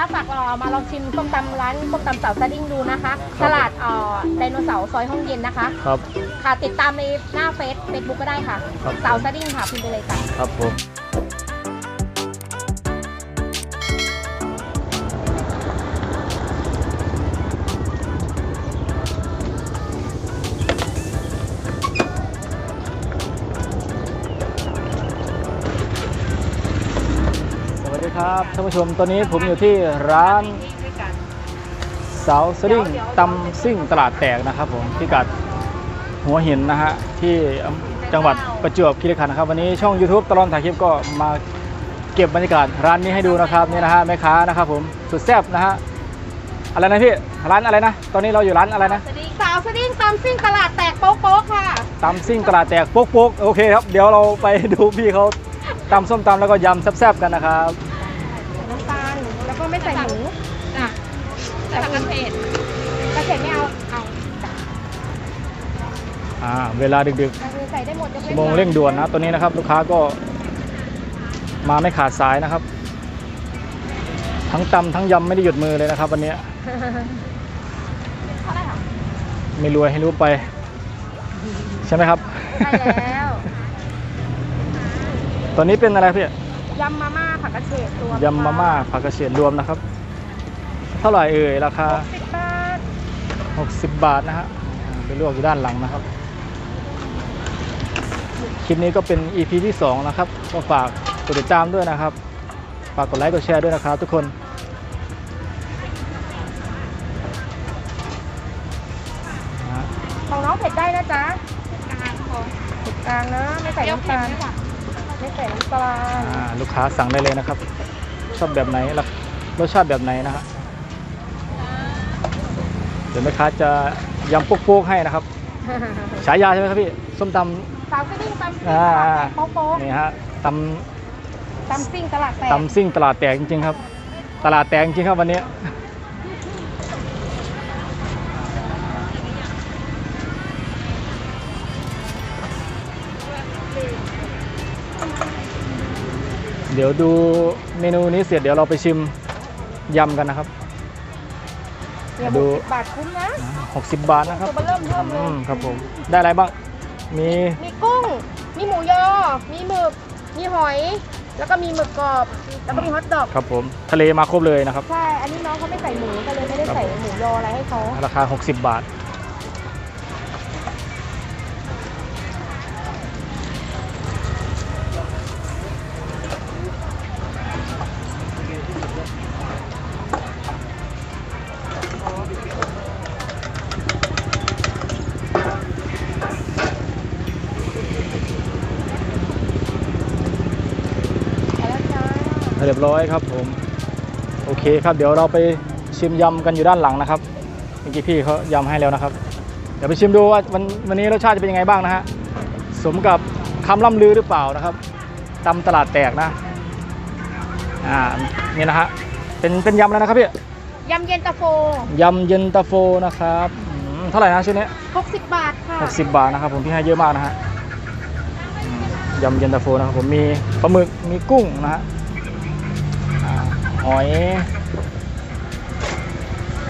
คะฝากเอ่อมาลองชิมส้มตำร้านส้มตำเสาสดิ้งดูนะคะตลาดเอ่อไดโนเสาร์ซอยห้องเย็นนะคะ ครับ ค่ะติดตามในหน้าเฟซเฟซบุ๊กก็ได้ค่ะ ครับ เสาสดิ้งค่ะพิมพ์ไปเลยค่ะ ครับผม วัสดีครับท่านผู้ชมตอนนี้ผมอยู่ที่ร้านเสาสลิงตำซิ่งตลาดแตกนะครับผมพิกัดหัวหินนะฮะที่จังหวัดประจวบคีรีขันธ์นะครับวันนี้ช่อง YouTube ตลอดถ่ายคลิปก็มาเก็บบรรยากาศร้านนี้ให้ดูนะครับนี่นะฮะแม่ค้านะครับผมสุดแซ่บนะฮะอะไรนะพี่ร้านอะไรนะ ตอนนี้เราอยู่ร้านอะไรนะสาวสดิ้งตำซิ่งตลาดแตกโป๊กโป๊กค่ะตำซิ่งตลาดแตกโป๊กๆโอเคครับเดี๋ยวเราไปดูพี่เขาตำส้มตำแล้วก็ยำแซ่บๆกันนะครับ แต่ผักกระเฉดกระเทียมไม่เอาเอาจ้ะอ่าเวลาดึกเอาคือใส่ได้หมดยกๆว้ชั่วโมงเร่งด่วนนะตัวนี้นะครับลูกค้าก็มาไม่ขาดสายนะครับ ทั้งตำทั้งยำไม่ได้หยุดมือเลยนะครับ วันนี้เท่าไหร่คะไม่รวยให้รู้ไป ใช่ไหมครับ ใช่แล้วตอนนี้เป็นอะไรพี่ยำมาม่าผักกระเฉดรวมยำมาม่าผักกระเฉดรวมนะครับ เท่าไหร่เอ่ยราคาสิบบาท 60 บาทนะฮะอ่าไปลวกอยู่ด้านหลังนะครับ คลิปนี้ก็เป็น EP ที่ 2 นะครับ ก็ฝากกดติดตามด้วยนะครับ ฝากกดไลค์กดแชร์ด้วยนะครับทุกคนนะฮะของน้องเผ็ดได้นะจ๊ะกลางของเผ็ดกลางนะไม่ใส่เปรี้ยวน้ำเค็ตามลด้วยจ้ะไม่ใส่น้ำตาลอ่าลูกค้าสั่งได้เลยนะครับ ชอบแบบไหนล่ะรสชาติแบบไหนนะฮะ เดี๋ยวแม่ค้าจะยำโป๊กๆให้นะครับ ฉายาใช่ไหมครับพี่ ส้มตสาวสดิ้งตำซิ่งอ่าตลาดแตกโป๊กโป๊กำนี่ฮะตตำซิ่งตลาดแตำกตำซิ่งตลาดแตกจริงๆครับ ตลาดแตกจริงๆครับวันนี้ เดี๋ยวดูเมนูนี้เสร็จเดี๋ยวเราไปชิมยำกันนะครับ เนี่ยดูหกสิบบาทคุ้มนะ60 บาทนะครับตัวเบอร์เริ่มเพิ่มเลอืยมครับผม ได้อะไรบ้าง มีมีกุ้ง มีหมูยอ มีหมึก มีหอย แล้วก็มีหมึกกรอบ แล้วก็มีฮอทดอก ครับผมทะเลมาครบเลยนะครับ ใช่ อันนี้น้องเขาไม่ใส่หมูก็เลยไม่ได้ใส่หมูยออะไรให้เขาราคา 60 บาท รียบร้อยครับผมโอเคครับเดี๋ยวเราไปชิมยำกันอยู่ด้านหลังนะครับเมื่อกี้พี่เขายำให้แล้วนะครับ เดี๋ยวไปชิมดูว่าวันวันนี้รสชาติจะเป็นยังไงบ้างนะฮะสมกับคำล่ำลือหรือเปล่านะครับตำตลาดแตกนะอ่านี่นะฮะเป็นเป็นยำแล้วนะครับพี่ยำเย็นตาโฟยำเย็นตาโฟนะครับอืมเท่าไหร่นะชุดนี้60 บาทค่ะ 60 บาทนะครับผมพี่ให้เยอะมากนะฮะอืมยำเย็นตาโฟนะครับผมมีปลาหมึกมีกุ้งนะฮะอ่าห อย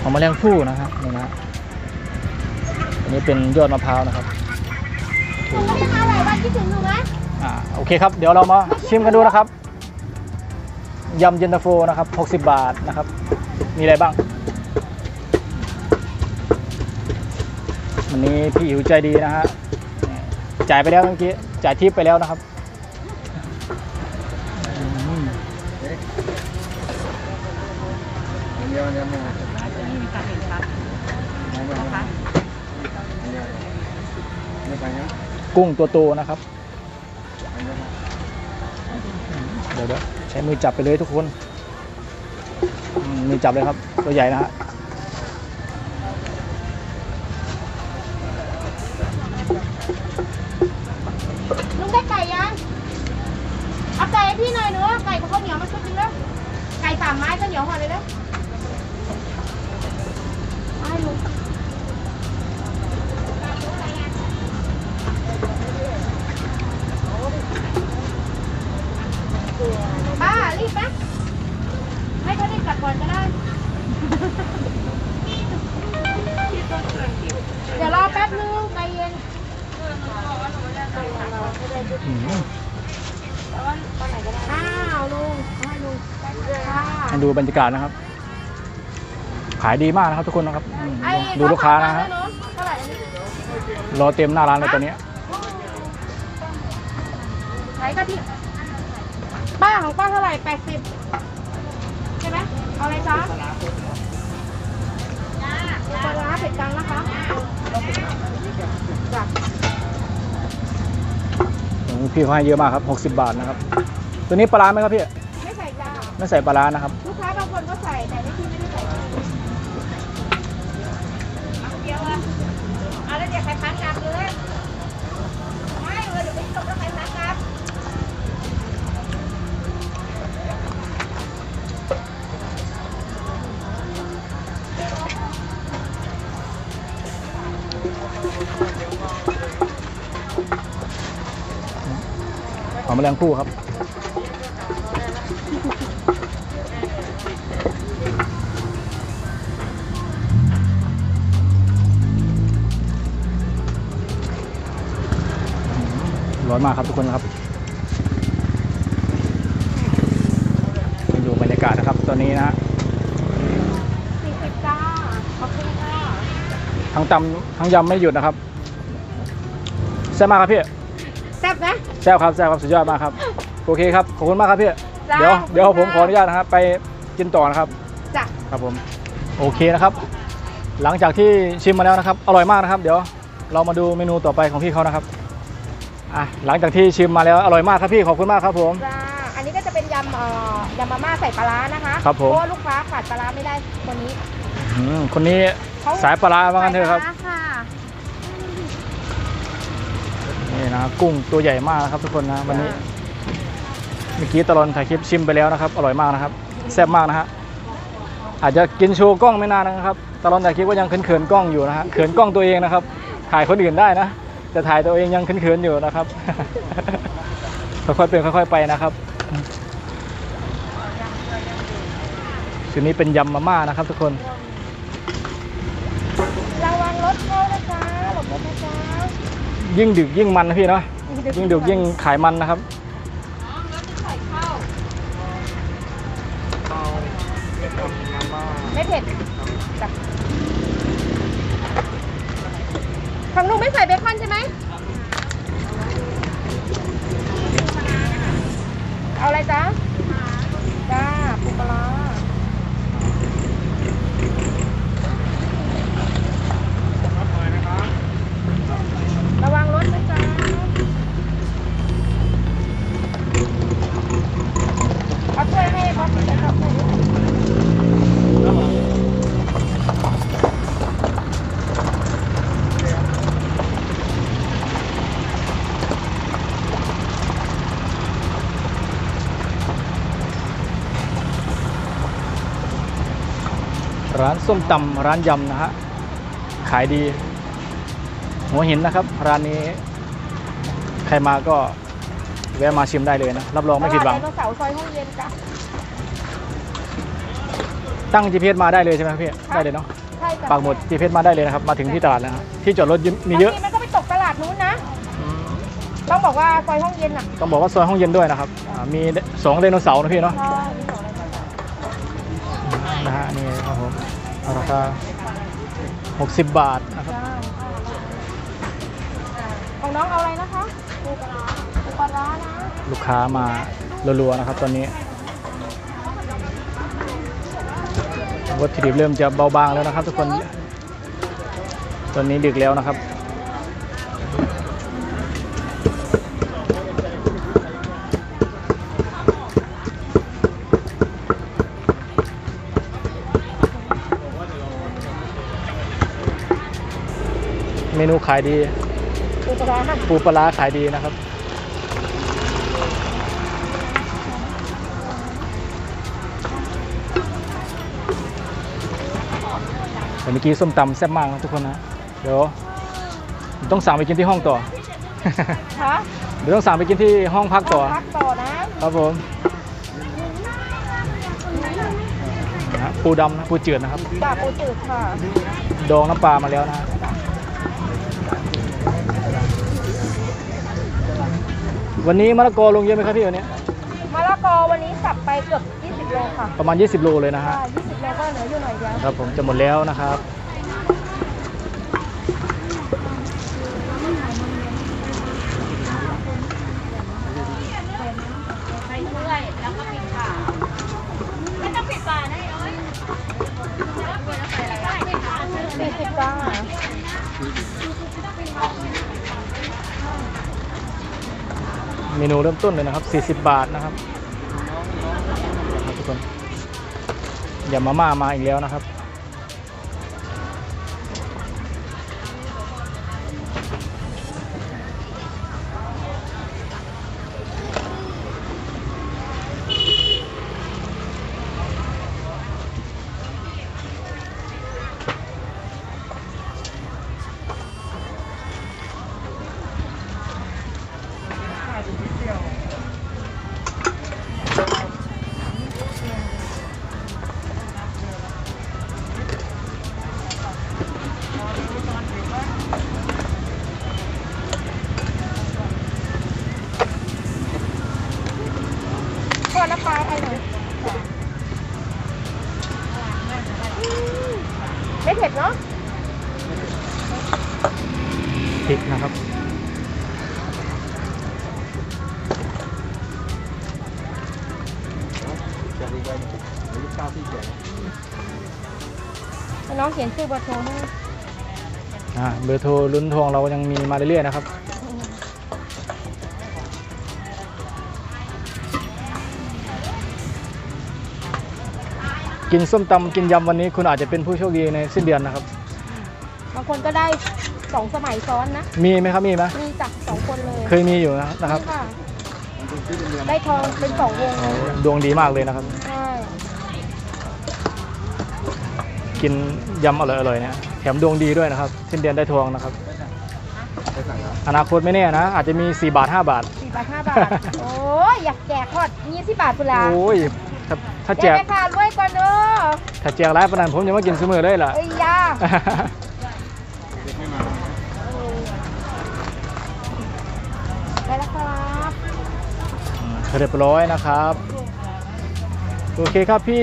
หอมแมลงภู่นะฮะนี่นะฮะอันนี้เป็นยอดมะพร้าวนะครับหนูก็จะมาหลายวันคิดถึงหนูไหมอ่าโอเคครับ เดี๋ยวเรามาชิมกันดูนะครับยำเย็นตาโฟนะครับ 60 บาทนะครับ มีอะไรบ้าง วันนี้พี่อิ๋วใจดีนะฮะจ่ายไปแล้วเมื่อกี้จ่ายทิปไปแล้วนะครับ มีการเห็นชัดนะคะกุ้งตัวโตนะครับเดี๋ยวเดี๋ยวใช้มือจับไปเลยทุกคน มือจับเลยครับ ตัวใหญ่นะฮะลุงได้ไก่ยังเอาไก่ให้พี่หน่อยเนอะไก่กับข้าวเหนียวมาชุดนึงแล้วไก่สามไม้ข้าวเหนียวห่อเลยแล้ว ป้ารีบไหไม่ก็รีบกลัก่ก็ได้ เดี๋ยวรอแป๊บนึงใจเย็นอ้าวลุงให้ลุงให้ดูบรรยากาศนะครับ ขายดีมากนะครับทุกคนนะครับอืมไอ้ดูลูกค้านะฮะเท่าไหร่อันนี้รอเต็มหน้าร้านเลยตอนนี้ไหนก็ที่ป้าของป้าเท่าไหร่แปดสิบใช่ไหมเอาอะไรจ๊ะปลาร้าเผ็ดกลางนะคะจ้ะโอ้โหพี่เขาให้เยอะมากครับ 60 บาทนะครับ ตัวนี้ปลาร้าไหมครับพี่ ไม่ใส่จ้าไม่ใส่ปลาร้านะครับ แมลงภู่ครับ ร้อนมากครับทุกคนครับไปดูบรรยากาศนะครับตอนนี้นะฮะสี่สิบจ้าขอบคุณค่ะทั้งตำทั้งยำไม่หยุดนะครับแซ่บมากครับพี่แซ่บนะแซ่บครับแซ่บครับสุดยอดมากครับ โอเคครับ ขอบคุณมากครับพี่จ้าเดี๋ยวเดี๋ยวขอบคุผมณขออนุญาตนะครับไปกินต่อนะครับ จ้ะ ครับผม โอเคนะครับ หลังจากที่ชิมมาแล้วนะครับ อร่อยมากนะครับ เดี๋ยวเรามาดูเมนูต่อไปของพี่เขานะครับ อะ หลังจากที่ชิมมาแล้วอร่อยมากครับพี่ ขอบคุณมากครับผม จ้า อันนี้ก็จะเป็นยำเอ่อยำมาม่าใส่ปลาร้านะคะครับผม เพราะว่าลูกค้าขาดปลาร้าไม่ได้คนนี้ อืมคนนี้เขาสายปลาร้าว่างั้นเถอะครับ ใส่ปลาา นี่นะครับกุ้งตัวใหญ่มากนะครับทุกคนนะวันนี้ เมื่อกี้ตลอดถ่ายคลิปชิมไปแล้วนะครับ อร่อยมากนะครับแซ่บมากนะฮะอาจจะกินโชว์กล้องไม่นานนะครับตลอดถ่ายคลิปก็ยังเขินๆกล้องอยู่นะฮะเขินกล้องตัวเองนะครับ ถ่ายคนอื่นได้นะแต่ถ่ายตัวเองยังเขินๆอยู่นะครับค่อยๆเป็นค่อยๆไปนะครับชุดนี้เป็นยำมาม่านะครับทุกคนระวังรถเข้านะจ๊ะหลบรถนะจ๊ะ ยิ่งดึกยิ่งมันนะพี่เนาะยิ่งดึกยิ่งขายมันนะครับไม่เผ็ดจ้ะฝั่งหนูไม่ใส่เบคอนใช่ไหมเอาอะไรจ๊ะจ้าปูปลา ร้านส้มตำร้านยำนะฮะ ขายดี หัวหินนะครับ ร้านนี้ ใครมาก็แวะมาชิมได้เลยนะ รับรองไม่ผิดหวัง ตลาไดโนเสาร์ซอยห้องเย็นจ้ะตั้ง GPS มาได้เลยใช่ไหมครับพี่ ได้เลยเนาะใช่จ้ะปักหมุด GPS มาได้เลยนะครับ มาถึงที่ตลาดแล้วนะที่จอดรถมีเยอะ บางทีมันก็ไปตกตลาดนู้นนะ ต้องบอกว่าซอยห้องเย็นอะต้องบอกว่าซอยห้องเย็นด้วยนะครับอ่ามีสองไดโนเสาร์นะพี่เนาะ ใช่ นะฮะนี่ครับผมราคา60 บาทนะครับจ้าของน้องเอาอะไรนะคะปูปลาร้าปูปลาร้านะลูกค้ามารัวๆนะครับตอนนี้วัตถุดิบเริ่มจะเบาบางแล้วนะครับ ทุกคน ตอนนี้ดึกแล้วนะครับ นูขายดีปูปลาร้าค่ะปูปลาร้าขายดีนะครับ แต่เมื่อกี้ส้มตำแซ่บมากนะทุกคนนะเดี๋ยวผมต้องสั่งไปกินที่ห้องต่อคะเดี๋ยวต้องสั่งไปกินที่ห้องพักต่อพักต่อนะครับผมนะฮะปูดำนะปูจืดนะครับจ่าปูจืดค่ะ ดองน้ำปลามาแล้วนะ วันนี้มะละกอลงเยอะไหมครับพี่วันนี้มะละกอวันนี้สับไปเกือบ 20 20โลค่ะประมาณ 20 โลเลยนะฮะใช่20 โลก็เหลืออยู่หน่อยเดียวครับผมจะหมดแล้วนะครับไปเรื่อยแล้วก็ปิดฝาไม่ต้องปิดฝานะเอ้ยแล้วเปิดแล้วใส่อะไรได้ปิดฝาเลย40จ้า เมนูเริ่มต้นเลยนะครับ 40 บาทนะครับครับทุกคนอย่ามาม่ามาอีกแล้วนะครับ ก็น้ำปลาไอ้หน่อยอืมไม่เผ็ดเนาะพริกนะครับให้น้องเขียนชื่อเบอร์โทรให้อ่าเบอร์โทรลุ้นทองเรายังมีมาเรื่อยๆนะครับ กินส้มตำกินยำวันนี้คุณอาจจะเป็นผู้โชคดีในสิ้นเดือนนะครับ บางคนก็ได้สองสมัยซ้อนนะ มีไหมครับมีไหมมีจากสองคนเลยเคยมีอยู่นะครับ ค่ะ ได้ทองเป็นสองวงโอ้ดวงดีมากเลยนะครับ ใช่กินยำอร่อยๆเนี่ยแถมดวงดีด้วยนะครับสิ้นเดือนได้ทองนะครับ อนาคตไม่แน่นะ อาจจะมี 4 บาท 5 บาท สี่บาทห้าบาท โอ้ยอยากแจกทอดยี่สิบบาทพุนละโอ้ย ถ้าถ้าแจแจกกไปขาดด้วยก่อนเด้อถ้าแจกร้ายปานนั้นผมจะมากินเสมอเลยล่ะเอ้ยยาไปแล้วครับเรียบร้อยนะครับ โอเคครับพี่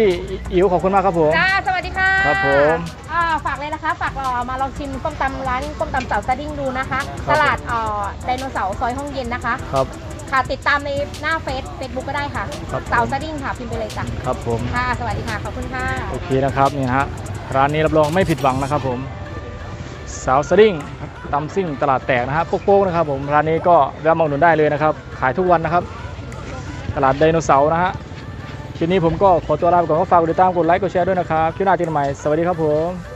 อิ๋วขอบคุณมากครับผมจ้าสวัสดีค่ะครับผมอ่าฝากเลยนะคะ ฝากเรามาลองชิมส้มตำร้านส้มตำเสาสดิ้งดูนะคะครับตลาดเอ่อไดโนเสาร์ซอยห้องเย็นนะคะครับ ค่ะ ติดตามในหน้าเฟซเฟซบุ๊กก็ได้ค่ะครับเสาสดิ้งค่ะพิมพ์ไปเลยจ้ะครับผม ค่ะสวัสดีค่ะขอบคุณค่ะ โอเคนะครับนี่นะฮะร้านนี้รับรองไม่ผิดหวังนะครับผม สาวสดิ้งตำซิ่งตลาดแตกนะฮะโป๊กๆนะครับผมร้านนี้ก็แวะมาอุดหนุนได้เลยนะครับ ขายทุกวันนะครับ ตลาดไดโนเสาร์นะฮะคลิปนี้ผมก็ขอตัวลาไปก่อนก็ฝากกดติดตามกดไลค์กดแชร์ด้วยนะครับคลิปหน้าเจอกันใหม่สวัสดีครับผม